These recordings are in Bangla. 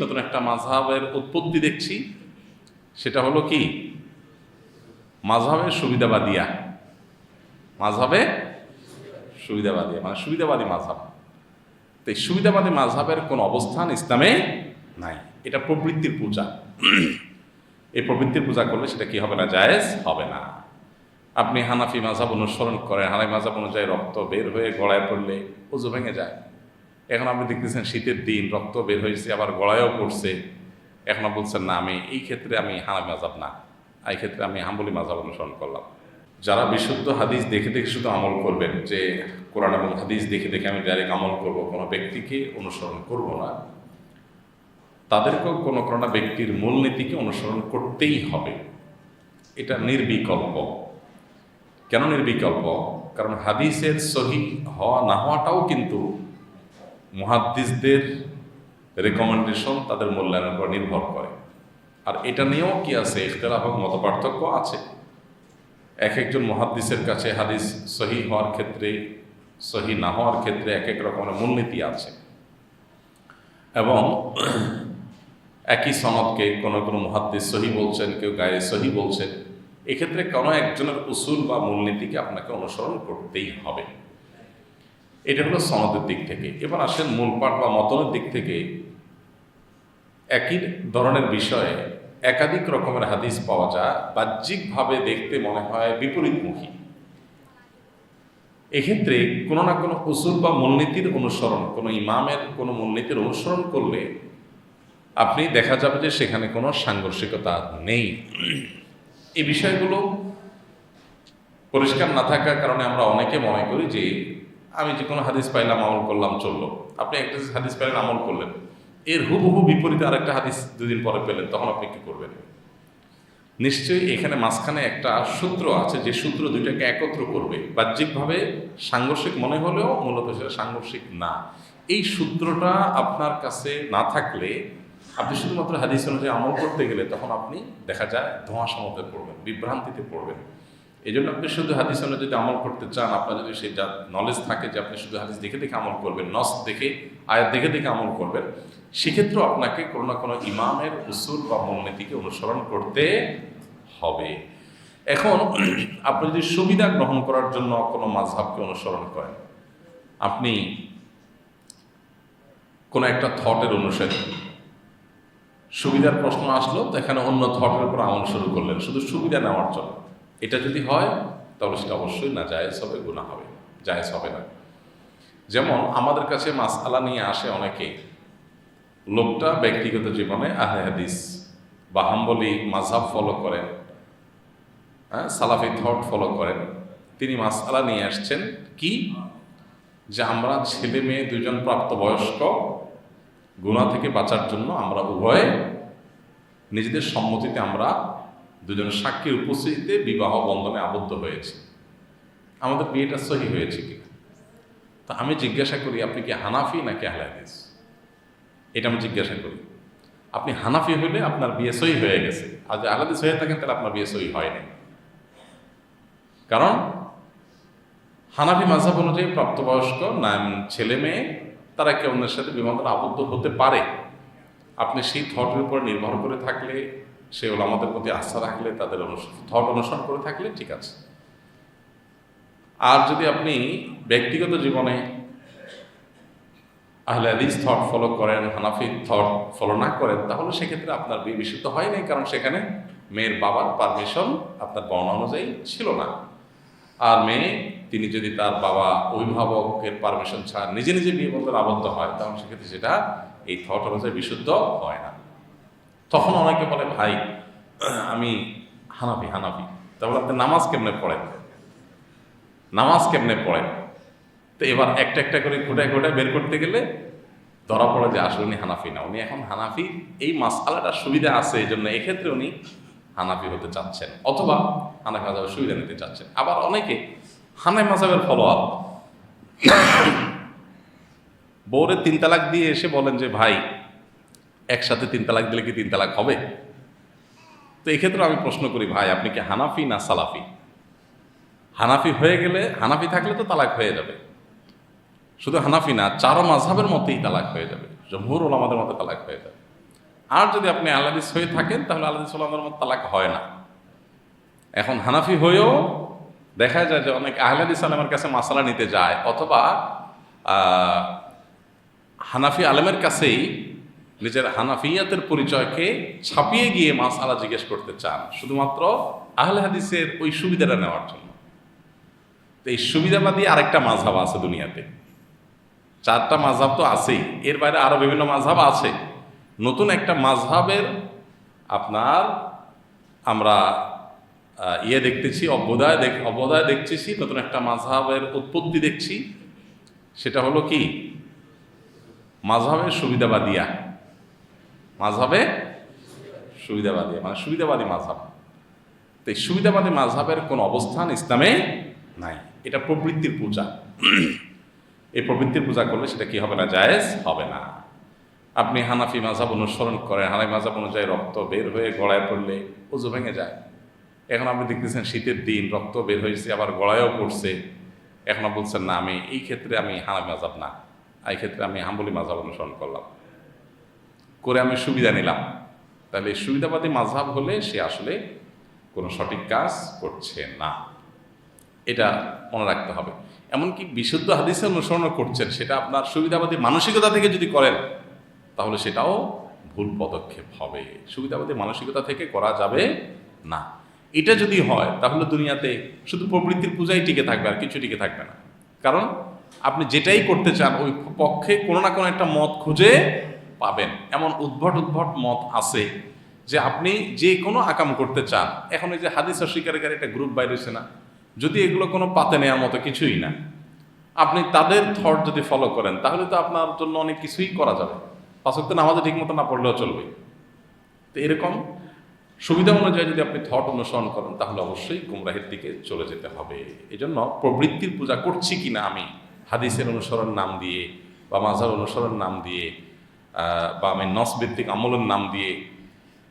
নতুন একটা মাঝহাবের উৎপত্তি দেখছি। সেটা হলো কি? মাঝহাবের সুবিধাবাদিয়া। মাঝহাবে সুবিধাবাদিয়া মানে সুবিধাবাদী মাঝহাব তো এই সুবিধাবাদী মাঝহাবের কোনো অবস্থান ইসলামে নাই। এটা প্রবৃত্তির পূজা। এই প্রবৃত্তির পূজা করলে সেটা কি হবে না? জায়েজ হবে না। আপনি হানাফি মাঝহাব অনুসরণ করেন, হানাফি মাঝহাব অনুযায়ী রক্ত বের হয়ে গড়ায় পড়লে উজু ভেঙে যায়। এখন আপনি দেখতেছেন শীতের দিন, রক্ত বের হয়েছে, আবার গড়ায়ও পড়ছে। এখন বলছেন, না, আমি এই ক্ষেত্রে আমি হানাফি মাঝহাব না। এই ক্ষেত্রে আমি হাম্বলি মাঝহাব অনুসরণ করলাম। যারা বিশুদ্ধ হাদিস দেখে দেখে শুধু আমল করবেন, যে কোরআন এবং হাদিস দেখে দেখে আমি ডাইরেক্ট আমল করব, কোনো ব্যক্তিকে অনুসরণ করব না। তাদেরকেও কোনো কোনো ব্যক্তির মূলনীতিকে অনুসরণ করতেই হবে। এটা নির্বিকল্প। কেন নির্বিকল্প? কারণ হাদিসের সহি হওয়া না হওয়াটাও কিন্তু মুহাদ্দিসদের রেকমেন্ডেশন তাদের মূল্যায়নের উপর নির্ভর করে। আর এটা নিয়েও কি আছে? ইখতলাফ মত পার্থক্য আছে। এক একজন মহাদ্দিসের কাছে হাদিস সহি হওয়ার ক্ষেত্রে, সহি না হওয়ার ক্ষেত্রে এক এক রকমের মূলনীতি আছে। এবং একই সনদকে কোনো কোনো মহাদ্দিস সহি বলছেন, কেউ গায়ে সহি বলছেন, এক্ষেত্রে কোনো একজনের উসুল বা মূলনীতিকে আপনাকে অনুসরণ করতেই হবে। এটা হলো সনদের দিক থেকে। এবার আসেন মূল পাঠ বা মতনের দিক থেকে। একই ধরনের বিষয়ে একাধিক রকমের হাদিস পাওয়া যায়, বাহ্যিকভাবে দেখতে মনে হয় বিপরীতমুখী। এক্ষেত্রে কোনো না কোনো উসুল বা মূলনীতির অনুসরণ, কোনো ইমামের কোনো মূলনীতির অনুসরণ করলে আপনি দেখা যাবে যে সেখানে কোনো সাংঘর্ষিকতা নেই। এই বিষয়গুলো পরিষ্কার না থাকার কারণে আমরা অনেকে মনে করি যে আমি যে কোনো হাদিস পাইলাম, আমল করলাম, চলল। আপনি একটা হাদিস পাইলেন, আমল করলেন। এর হুবহু বিপরীতে আরেকটা হাদিস দুদিন পরে পেলেন, তখন আপনি কি করবেন? নিশ্চয়ই এখানে মাঝখানে একটা সূত্র আছে, যে সূত্র দুইটাকে একত্র করবে। বাহ্যিকভাবে সাংঘর্ষিক মনে হলেও মূলত সেটা সাংঘর্ষিক না। এই সূত্রটা আপনার কাছে না থাকলে, আপনি শুধুমাত্র হাদিস অনুযায়ী আমল করতে গেলে তখন আপনি দেখা যায় ধোঁয়াশা মধ্যে পড়বেন, বিভ্রান্তিতে পড়বেন। এই জন্য আপনি শুধু হাদিস অনুযায়ী যদি আমল করতে চান আপনার যদি সেই যা নলেজ থাকে যে আপনি শুধু হাদিস দেখে দেখে আমল করবেন, নস দেখে, আয়াত দেখে দেখে আমল করবেন, সেক্ষেত্রেও আপনাকে কোনো না কোনো ইমামের উসুল বা মূলনীতিকে অনুসরণ করতে হবে। এখন আপনি যদি সুবিধা গ্রহণ করার জন্য কোনো মাঝহাবকে অনুসরণ করেন, আপনি কোনো একটা থটের অনুসারী সুবিধার প্রশ্ন আসলো, তো এখানে অন্য থটের উপর আমল শুরু করলেন, শুধু সুবিধা নেওয়ার জন্য। এটা যদি হয়, তাহলে সেটা অবশ্যই না জায়েজ হবে গুণা হবে, জায়েজ হবে না। যেমন আমাদের কাছে মাসআলা নিয়ে আসে অনেকে। লোকটা ব্যক্তিগত জীবনে আহলে হাদিস বা হাম্বলি মাঝহাব ফলো করেন হ্যাঁ সালাফি থট ফলো করেন। তিনি মাসআলা নিয়ে আসছেন কি? যে আমরা ছেলে মেয়ে দুজন প্রাপ্তবয়স্ক গুণা থেকে বাঁচার জন্য আমরা উভয়ে নিজেদের সম্মতিতে আমরা দুজন সাক্ষীর উপস্থিতিতে বিবাহ বন্ধনে আবদ্ধ হয়েছে। আমাদের বিয়েটা সহি হয়েছে কি তা আমি জিজ্ঞাসা করি, আপনি কি হানাফি নাকি আহলে হাদিস? এটা আমি জিজ্ঞাসা করি। আপনি হানাফি হইলে আপনার বিয়ে সহি হয়ে গেছে। আর যদি আহলাদিস হয়ে থাকেন, তাহলে আপনার বিয়ে সহি হয়নি কারণ হানাফি মাঝহাব অনুযায়ী প্রাপ্তবয়স্ক, নাম ছেলে মেয়ে, তারা একে অন্যের সাথে বিবন্ধন আবদ্ধ হতে পারে। আপনি সেই থটের উপর নির্ভর করে থাকলে সে হলো আমাদের প্রতি আস্থা রাখলে, তাদের থট অনুসরণ করে থাকলে ঠিক আছে। আর যদি আপনি ব্যক্তিগত জীবনে আহলে থট ফলো করেন, হানাফি থট ফলো না করেন, তাহলে সেক্ষেত্রে আপনার বিয়ে বিশুদ্ধ হয় নাই কারণ সেখানে মেয়ের বাবার পারমিশন আপনার বর্ণনা অনুযায়ী ছিল না। আর মেয়ে, তিনি যদি তার বাবা অভিভাবকের পারমিশন ছাড়া নিজে নিজে বিয়ে বন্ধন আবদ্ধ হয় তখন সেক্ষেত্রে সেটা এই থট অনুযায়ী বিশুদ্ধ হয় না। তখন অনেকে বলে, ভাই, আমি হানাফি হানাফি। তারপর আপনি নামাজ কেমনে পড়েন? নামাজ কেমনে পড়েন? তো এবার একটা একটা করে ঘোটায় ঘোটায় বের করতে গেলে ধরা পড়ে যে আসলে উনি হানাফি না। উনি এখন হানাফি। এই মাসালাটার সুবিধা আছে এই জন্য এক্ষেত্রে উনি হানাফি হতে চাচ্ছেন অথবা হানাফি মাজাবের সুবিধা নিতে চাচ্ছেন। আবার অনেকে হানাফি মাজাবের ফলোয়ার। বউরে তিন তালাক দিয়ে এসে বলেন যে, ভাই একসাথে তিন তালাক দিলে কি তিন তালাক হবে? তো এক্ষেত্রে আমি প্রশ্ন করি, ভাই, আপনি কি হানাফি না সালাফি? হানাফি হয়ে গেলে, হানাফি থাকলে তো তালাক হয়ে যাবে। শুধু হানাফি না, চারো মাঝহাবের মতেই তালাক হয়ে যাবে। জমহুর ওলামাদের মতো তালাক হয়ে যাবে। আর যদি আপনি আল্লাদিস হয়ে থাকেন, তাহলে আল্লাদিস সাল্লামের মতো তালাক হয় না। এখন হানাফি হয়েও দেখা যায় যে অনেক আহলাদিস আলমের কাছে মাসালা নিতে যায়, অথবা হানাফি আলেমের কাছেই নিজের হানাফিয়াতের পরিচয়কে ছাপিয়ে গিয়ে মাসালা জিজ্ঞেস করতে চান, শুধুমাত্র আহলে হাদিসের ওই সুবিধাটা নেওয়ার জন্য। তো এই সুবিধাবাদী আরেকটা মাঝহাব আছে দুনিয়াতে। চারটা মাঝহাব তো আছেই, এর বাইরে আরও বিভিন্ন মাঝহাব আছে। নতুন একটা মাঝহাবের আপনার আমরা ইয়ে দেখতেছি, অভ্যুদয় দেখ, অভ্যুদয় দেখতেছি, নতুন একটা মাঝহাবের উৎপত্তি দেখছি। সেটা হলো কি? মাঝহাবের সুবিধাবাদিয়া। মাঝহাবে সুবিধাবাদিয়া মানে সুবিধাবাদী মাঝহাব। তো এই সুবিধাবাদী মাঝহাবের কোনো অবস্থান ইসলামে নাই। এটা প্রবৃত্তির পূজা। এই প্রবৃত্তির পূজা করলে সেটা কি হবে না? জায়েজ হবে না। আপনি হানাফি মাঝাব অনুসরণ করেন, হানাফি মাঝাব অনুযায়ী রক্ত বের হয়ে গড়ায় পড়লে উজু ভেঙে যায়। এখন আপনি দেখতেছেন শীতের দিন, রক্ত বের হয়েছে, আবার গড়ায়ও পড়ছে। এখন বলছেন, না, আমি এই ক্ষেত্রে আমি হানাফি মাঝাব না। এই ক্ষেত্রে আমি হাম্বলি মাঝাব অনুসরণ করলাম। করে আমি সুবিধা নিলাম। তাহলে সুবিধাবাদী মাঝহাব হলে সে আসলে কোনো সঠিক কাজ করছে না। এটা মনে রাখতে হবে। এমনকি বিশুদ্ধ হাদিসে অনুসরণ করছেন, সেটা আপনার সুবিধাবাদী মানসিকতা থেকে যদি করেন, তাহলে সেটাও ভুল পদক্ষেপ হবে। সুবিধাবাদী মানসিকতা থেকে করা যাবে না। এটা যদি হয়, তাহলে দুনিয়াতে শুধু প্রবৃত্তির পূজাই টিকে থাকবে, আর কিছু টিকে থাকবে না। কারণ আপনি যেটাই করতে চান, ওই পক্ষে কোনো না কোনো একটা মত খুঁজে পাবেন। এমন উদ্ভট উদ্ভট মত আছে যে আপনি যে কোনো আকাম করতে চান। এখন এই যে হাদিস অস্বীকারীকারী একটা গ্রুপ বাইরেছে না, যদি এগুলো কোনো পাতে নেওয়ার মতো কিছুই না, আপনি তাদের থট যদি ফলো করেন, তাহলে তো আপনার জন্য অনেক কিছুই করা যাবে। পাঁচক্ত নামাজে ঠিক মতো না পড়লেও চলবে। তো এরকম সুবিধা অনুযায়ী যদি আপনি থট অনুসরণ করেন, তাহলে অবশ্যই গুমরাহের দিকে চলে যেতে হবে। এই জন্য প্রবৃত্তির পূজা করছি কিনা আমি, হাদিসের অনুসরণ নাম দিয়ে বা মাঝার অনুসরণ নাম দিয়ে বা আমি নসভিত্তিক আমলের নাম দিয়ে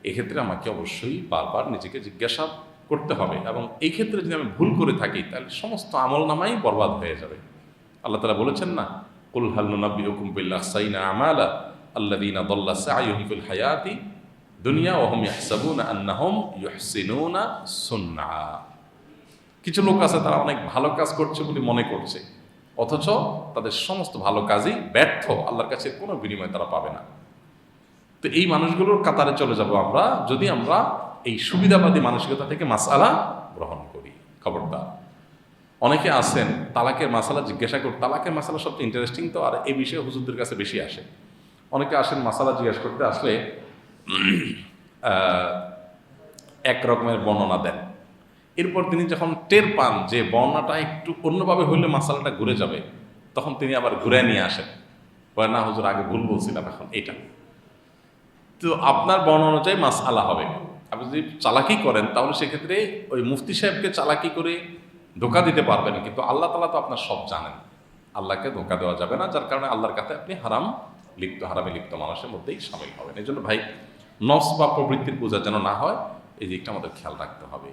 এক্ষেত্রে আমাকে অবশ্যই বারবার নিজেকে জিজ্ঞাসা করতে হবে এবং এই ক্ষেত্রে যদি আমি ভুল করে থাকি, তাহলে সমস্ত আমল নামাই বরবাদ হয়ে যাবে। আল্লাহ তালা বলেছেন না, কুল হাল্লুনাবি হুকুম বিল্লাহ সাইনা আমালা আল্লাদিনা দল্লা সাইহুম ফিল হায়াতি দুনিয়া ওহম ইয়াহসাবুনা আন্নাহুম ইউহসিনুনা সুন্না। কিছু লোক আছে, তারা অনেক ভালো কাজ করছে বলে মনে করছে। অথচ তাদের সমস্ত ভালো কাজই ব্যর্থ। আল্লাহর কাছে কোনো বিনিময় তারা পাবে না। তো এই মানুষগুলোর কাতারে চলে যাব আমরা যদি আমরা এই সুবিধাবাদী মানসিকতা থেকে মাসালা গ্রহণ করি। খবরদার। অনেকে আসেন তালাকের মাসালা জিজ্ঞাসা কর, তালাকের মাসালা সবচেয়ে ইন্টারেস্টিং তো, আর এই বিষয়ে হুজুরদের কাছে বেশি আসে। অনেকে আসেন মাসালা জিজ্ঞাসা করতে, আসলে এক রকমের বর্ণনা দেন। এরপর তিনি যখন টের পান যে বর্ণাটা একটু অন্যভাবে হইলে মাসালাটা ঘুরে যাবে, তখন তিনি আবার ঘুরে নিয়ে আসেন। বলে না, হুজুর, আগে ভুল বলছিলাম এখন, এইটা। তো আপনার বর্ণনা অনুযায়ী মাস আলা হবে। আপনি যদি চালাকি করেন, তাহলে সেক্ষেত্রে ওই মুফতি সাহেবকে চালাকি করে ধোকা দিতে পারবেন কিন্তু আল্লাহ তালা তো আপনার সব জানেন। আল্লাহকে ধোকা দেওয়া যাবে না, যার কারণে আল্লাহর কাছে আপনি হারাম লিপ্ত, হারামে লিপ্ত মানুষের মধ্যেই সামিল হবেন। এই জন্য ভাই, নফস বা প্রবৃত্তির পূজা যেন না হয়, এই দিকটা আমাদের খেয়াল রাখতে হবে।